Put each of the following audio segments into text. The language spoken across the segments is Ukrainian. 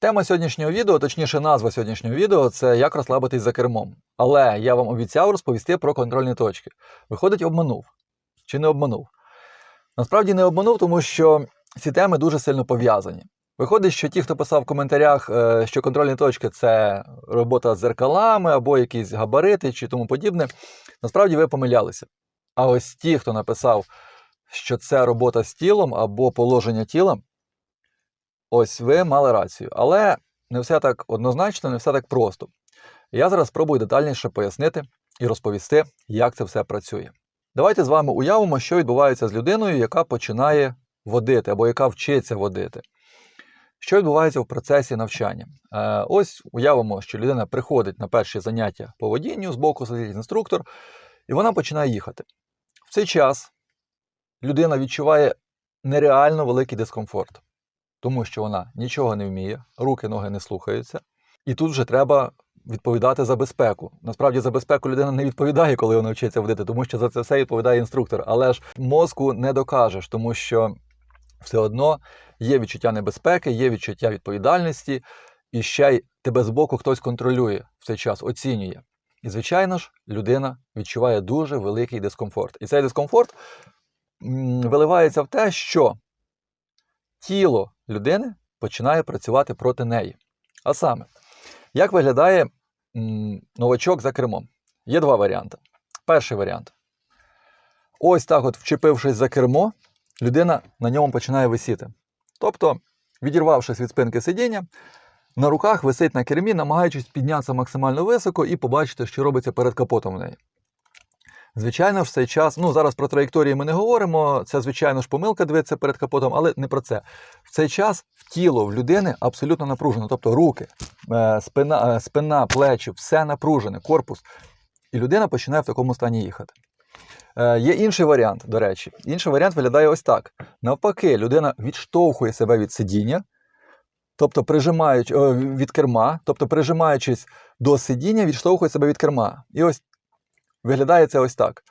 Тема сьогоднішнього відео, точніше, назва сьогоднішнього відео це як розслабитись за кермом. Але я вам обіцяв розповісти про контрольні точки. Виходить, обманув. Чи не обманув? Насправді не обманув, тому що ці теми дуже сильно пов'язані. Виходить, що ті, хто писав в коментарях, е, що контрольні точки це робота з зеркалами або якісь габарити чи тому подібне, насправді ви помилялися. А ось ті, хто написав, що це робота з тілом або положення тіла, ось ви мали рацію. Але не все так однозначно, не все так просто. Я зараз спробую детальніше пояснити і розповісти, як це все працює. Давайте з вами уявимо, що відбувається з людиною, яка починає водити або яка вчиться водити. Що відбувається в процесі навчання? Е, ось уявимо, що людина приходить на перші заняття по водінню, збоку сидить інструктор, і вона починає їхати. В цей час людина відчуває нереально великий дискомфорт, тому що вона нічого не вміє, руки, ноги не слухаються, і тут вже треба відповідати за безпеку. Насправді за безпеку людина не відповідає, коли вона вчиться водити, тому що за це все відповідає інструктор. Але ж мозку не докажеш, тому що все одно є відчуття небезпеки, є відчуття відповідальності, і ще й тебе збоку хтось контролює в цей час, оцінює. І, звичайно ж, людина відчуває дуже великий дискомфорт. І цей дискомфорт виливається в те, що тіло людини починає працювати проти неї. А саме, як виглядає м, новачок за кермом? Є два варіанти. Перший варіант. Ось так, от, вчепившись за кермо, людина на ньому починає висіти. Тобто, відірвавшись від спинки сидіння, на руках висить на кермі, намагаючись піднятися максимально високо і побачити, що робиться перед капотом в неї. Звичайно ж, цей час, ну зараз про траєкторії ми не говоримо, це, звичайно ж, помилка дивитися перед капотом, але не про це. В цей час в тіло в людини абсолютно напружено, тобто руки, е, спина, е, спина, плечі, все напружене, корпус. І людина починає в такому стані їхати. Е, Є інший варіант, до речі. Інший варіант виглядає ось так: навпаки, людина відштовхує себе від сидіння, тобто прижимаючи від керма, тобто прижимаючись до сидіння, відштовхує себе від керма. І ось виглядає це ось так.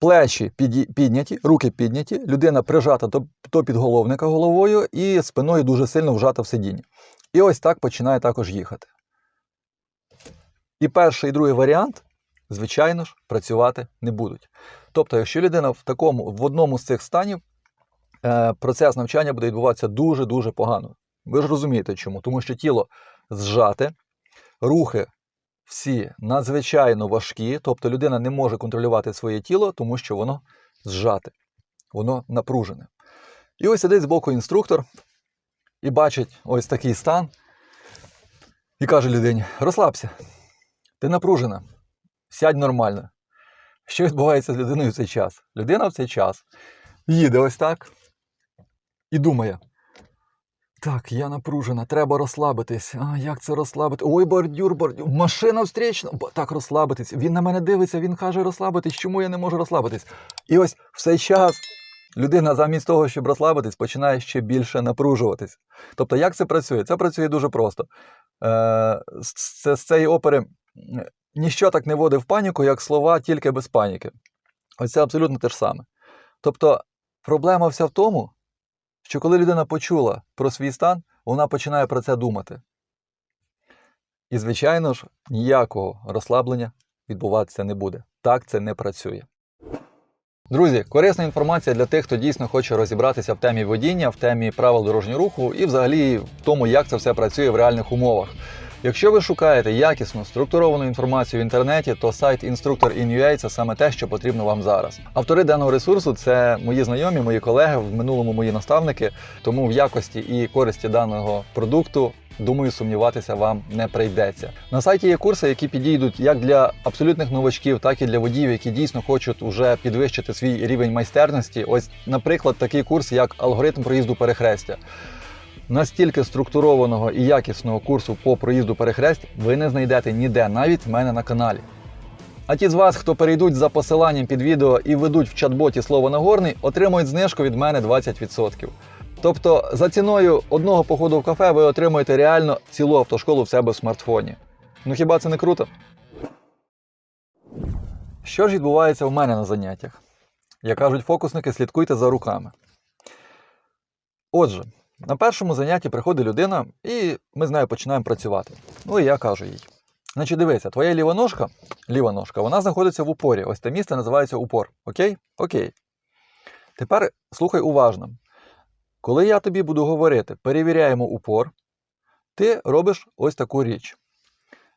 Плечі підняті, руки підняті, людина прижата до, підголовника головою і спиною дуже сильно вжата в сидіння. І ось так починає також їхати. І перший і другий варіант, звичайно ж, працювати не будуть. Тобто, якщо людина в такому, в одному з цих станів, е, процес навчання буде відбуватися дуже-дуже погано. Ви ж розумієте чому? Тому що тіло зжате, рухи всі надзвичайно важкі, тобто людина не може контролювати своє тіло, тому що воно зжате, воно напружене. І ось сидить збоку інструктор і бачить ось такий стан, і каже людині: розслабся, ти напружена, сядь нормально. Що відбувається з людиною в цей час? Людина в цей час їде ось так і думає. Так, я напружена, треба розслабитись. А як це розслабити? Ой, бордюр, бордюр, машина встрічна. Так, розслабитись. Він на мене дивиться, він каже розслабитись. Чому я не можу розслабитись? І ось в цей час людина замість того, щоб розслабитись, починає ще більше напружуватись. Тобто, як це працює? Це працює дуже просто. Е, з, цієї опери ніщо так не вводить в паніку, як слова тільки без паніки. Ось це абсолютно те ж саме. Тобто, проблема вся в тому, що коли людина почула про свій стан, вона починає про це думати. І, звичайно ж, ніякого розслаблення відбуватися не буде. Так це не працює. Друзі, корисна інформація для тих, хто дійсно хоче розібратися в темі водіння, в темі правил дорожнього руху і взагалі в тому, як це все працює в реальних умовах. Якщо ви шукаєте якісну структуровану інформацію в інтернеті, то сайт Instructor.in.ua – це саме те, що потрібно вам зараз. Автори даного ресурсу це мої знайомі, мої колеги, в минулому мої наставники. Тому в якості і користі даного продукту. Думаю, сумніватися вам не прийдеться. На сайті є курси, які підійдуть як для абсолютних новачків, так і для водіїв, які дійсно хочуть уже підвищити свій рівень майстерності. Ось, наприклад, такий курс, як алгоритм проїзду перехрестя. Настільки структурованого і якісного курсу по проїзду перехресть ви не знайдете ніде, навіть в мене на каналі. А ті з вас, хто перейдуть за посиланням під відео і введуть в чат-боті слово Нагорний, отримують знижку від мене 20%. Тобто за ціною одного походу в кафе ви отримуєте реально цілу автошколу в себе в смартфоні. Ну хіба це не круто? Що ж відбувається у мене на заняттях? Як кажуть фокусники, слідкуйте за руками. Отже, На першому занятті приходить людина, і ми з нею починаємо працювати. Ну і я кажу їй: значить, дивися, твоя ліва ножка, ліва ножка, вона знаходиться в упорі. Ось те місце називається упор. Окей? Окей. Тепер слухай уважно. Коли я тобі буду говорити, перевіряємо упор, ти робиш ось таку річ.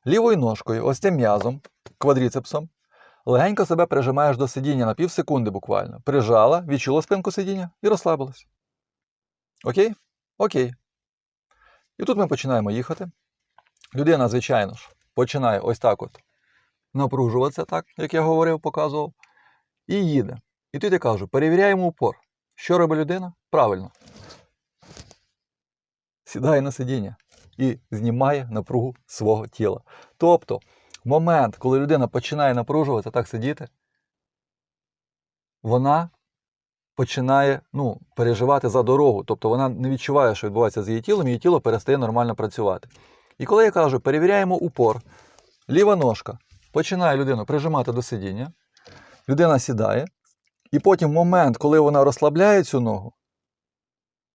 Лівою ножкою, ось цим м'язом, квадріцепсом, легенько себе прижимаєш до сидіння на пів секунди буквально. Прижала, відчула спинку сидіння і розслабилась. Окей? Окей. І тут ми починаємо їхати. Людина, звичайно ж, починає ось так от напружуватися, так, як я говорив, показував, і їде. І тут я кажу: перевіряємо упор. Що робить людина? Правильно. Сідає на сидіння і знімає напругу свого тіла. Тобто, момент, коли людина починає напружуватися, так сидіти, вона починає ну, переживати за дорогу. Тобто вона не відчуває, що відбувається з її тілом, її тіло перестає нормально працювати. І коли я кажу, перевіряємо упор, ліва ножка починає людину прижимати до сидіння, людина сідає, і потім момент, коли вона розслабляє цю ногу,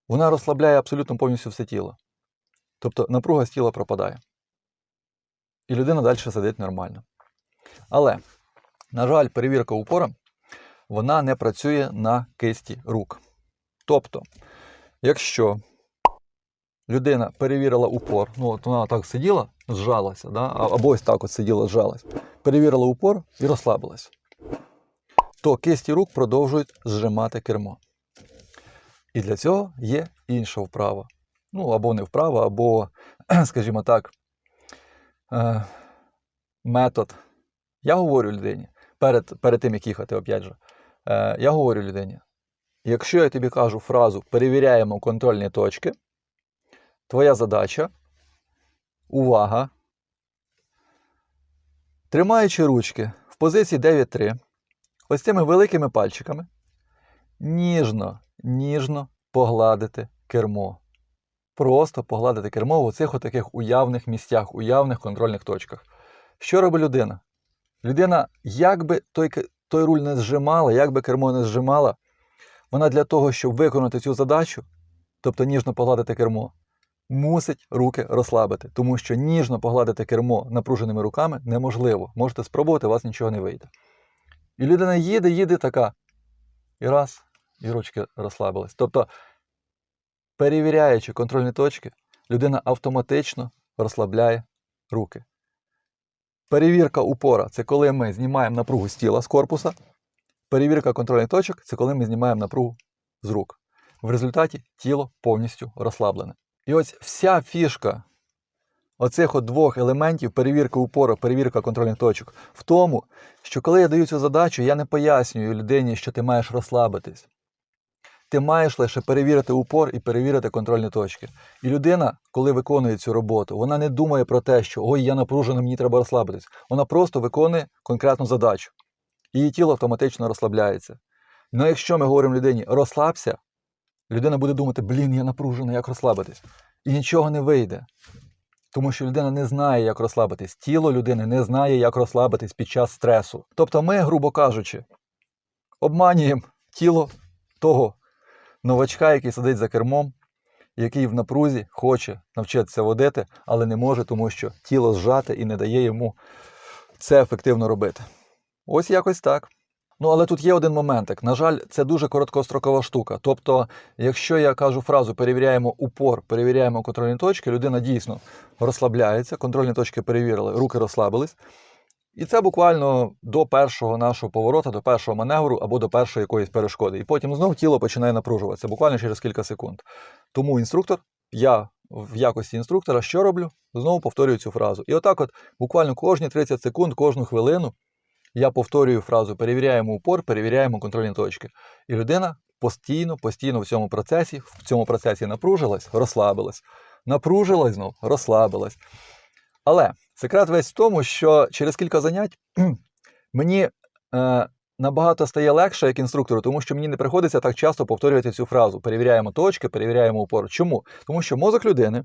вона розслабляє абсолютно повністю все тіло. Тобто напруга з тіла пропадає. І людина далі сидить нормально. Але, на жаль, перевірка упора вона не працює на кисті рук. Тобто, якщо людина перевірила упор, ну от вона так сиділа, зжалася, да? або ось так от сиділа, зжалась, перевірила упор і розслабилась, то кисті рук продовжують зжимати кермо. І для цього є інша вправа. Ну, або не вправа, або, скажімо так, е, метод. Я говорю людині перед, перед тим, як їхати, опять же, я говорю людині, якщо я тобі кажу фразу перевіряємо контрольні точки, твоя задача, увага, тримаючи ручки в позиції 9-3, ось цими великими пальчиками, ніжно, ніжно погладити кермо. Просто погладити кермо в оцих отаких уявних місцях, уявних контрольних точках. Що робить людина? Людина, як би той, той руль не зжимала, як би кермо не зжимала, вона для того, щоб виконати цю задачу, тобто ніжно погладити кермо, мусить руки розслабити, тому що ніжно погладити кермо напруженими руками неможливо. Можете спробувати, у вас нічого не вийде. І людина їде, їде така. І раз, і ручки розслабились. Тобто, перевіряючи контрольні точки, людина автоматично розслабляє руки. Перевірка упора це коли ми знімаємо напругу з тіла з корпуса. Перевірка контрольних точок це коли ми знімаємо напругу з рук. В результаті тіло повністю розслаблене. І ось вся фішка оцих от двох елементів перевірка упору, перевірка контрольних точок в тому, що коли я даю цю задачу, я не пояснюю людині, що ти маєш розслабитись. Ти маєш лише перевірити упор і перевірити контрольні точки. І людина, коли виконує цю роботу, вона не думає про те, що ой, я напружена, мені треба розслабитись. Вона просто виконує конкретну задачу. Її тіло автоматично розслабляється. Ну якщо ми говоримо людині розслабся, людина буде думати, блін, я напружена, як розслабитись. І нічого не вийде. Тому що людина не знає, як розслабитись. Тіло людини не знає, як розслабитись під час стресу. Тобто ми, грубо кажучи, обманюємо тіло того новачка, який сидить за кермом, який в напрузі хоче навчитися водити, але не може, тому що тіло зжате і не дає йому це ефективно робити. Ось якось так. Ну, але тут є один моментик. На жаль, це дуже короткострокова штука. Тобто, якщо я кажу фразу перевіряємо упор, перевіряємо контрольні точки, людина дійсно розслабляється, контрольні точки перевірили, руки розслабились. І це буквально до першого нашого поворота, до першого маневру або до першої якоїсь перешкоди. І потім знов тіло починає напружуватися буквально через кілька секунд. Тому інструктор, я в якості інструктора, що роблю? Знову повторюю цю фразу. І отак, от буквально кожні 30 секунд, кожну хвилину я повторюю фразу: перевіряємо упор, перевіряємо контрольні точки. І людина постійно, постійно в цьому процесі, в цьому процесі напружилась, розслабилась, напружилась знов, розслабилась. Але секрет весь в тому, що через кілька занять мені е, набагато стає легше як інструктору, тому що мені не приходиться так часто повторювати цю фразу: перевіряємо точки, перевіряємо упор. Чому? Тому що мозок людини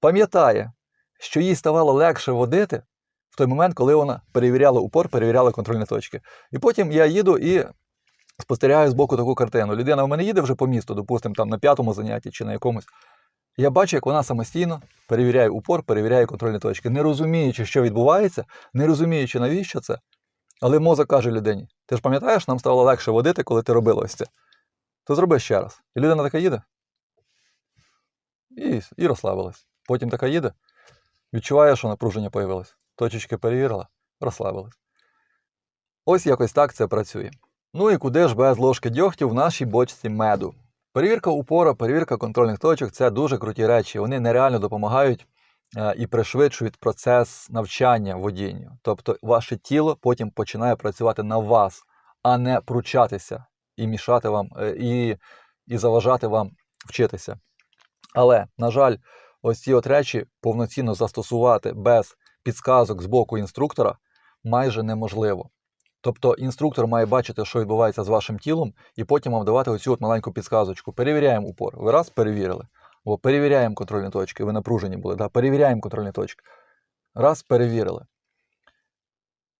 пам'ятає, що їй ставало легше водити в той момент, коли вона перевіряла упор, перевіряла контрольні точки. І потім я їду і спостерігаю збоку таку картину. Людина в мене їде вже по місту, допустимо, там на п'ятому занятті чи на якомусь. Я бачу, як вона самостійно перевіряє упор, перевіряє контрольні точки, не розуміючи, що відбувається, не розуміючи, навіщо це. Але мозок каже людині: ти ж пам'ятаєш, нам стало легше водити, коли ти робила ось це. То зроби ще раз. І людина така їде. І, і розслабилась. Потім така їде, відчуває, що напруження появилось. Точечки перевірила, розслабилась. Ось якось так це працює. Ну і куди ж без ложки дьогтю в нашій бочці меду? Перевірка упора, перевірка контрольних точок це дуже круті речі. Вони нереально допомагають е, і пришвидшують процес навчання водінню. Тобто ваше тіло потім починає працювати на вас, а не пручатися і мішати вам, е, і, і заважати вам вчитися. Але, на жаль, ось ці от речі повноцінно застосувати без підсказок з боку інструктора майже неможливо. Тобто інструктор має бачити, що відбувається з вашим тілом, і потім вам давати оцю от маленьку підсказочку. Перевіряємо упор. Ви раз перевірили. Або перевіряємо контрольні точки. Ви напружені були. Да? Перевіряємо контрольні точки. Раз перевірили.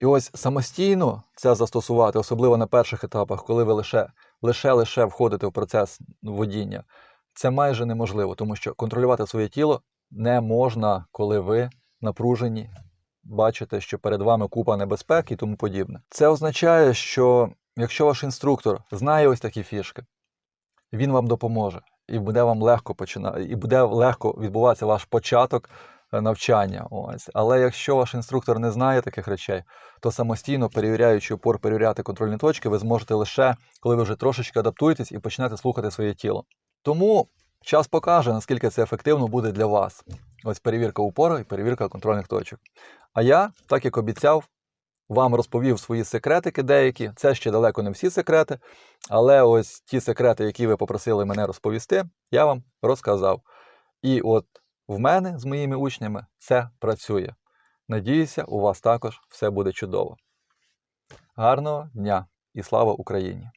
І ось самостійно це застосувати, особливо на перших етапах, коли ви лише лише, лише входите в процес водіння, це майже неможливо, тому що контролювати своє тіло не можна, коли ви напружені, бачите, що перед вами купа небезпек і тому подібне. Це означає, що якщо ваш інструктор знає ось такі фішки, він вам допоможе, і буде вам легко починати, і буде легко відбуватися ваш початок е, навчання. Ось. Але якщо ваш інструктор не знає таких речей, то самостійно перевіряючи опор, перевіряти контрольні точки, ви зможете лише, коли ви вже трошечки адаптуєтесь і почнете слухати своє тіло. Тому час покаже, наскільки це ефективно буде для вас. Ось перевірка упору і перевірка контрольних точок. А я, так як обіцяв, вам розповів свої секретики деякі. Це ще далеко не всі секрети, але ось ті секрети, які ви попросили мене розповісти, я вам розказав. І от в мене з моїми учнями це працює. Надіюся, у вас також все буде чудово. Гарного дня і слава Україні!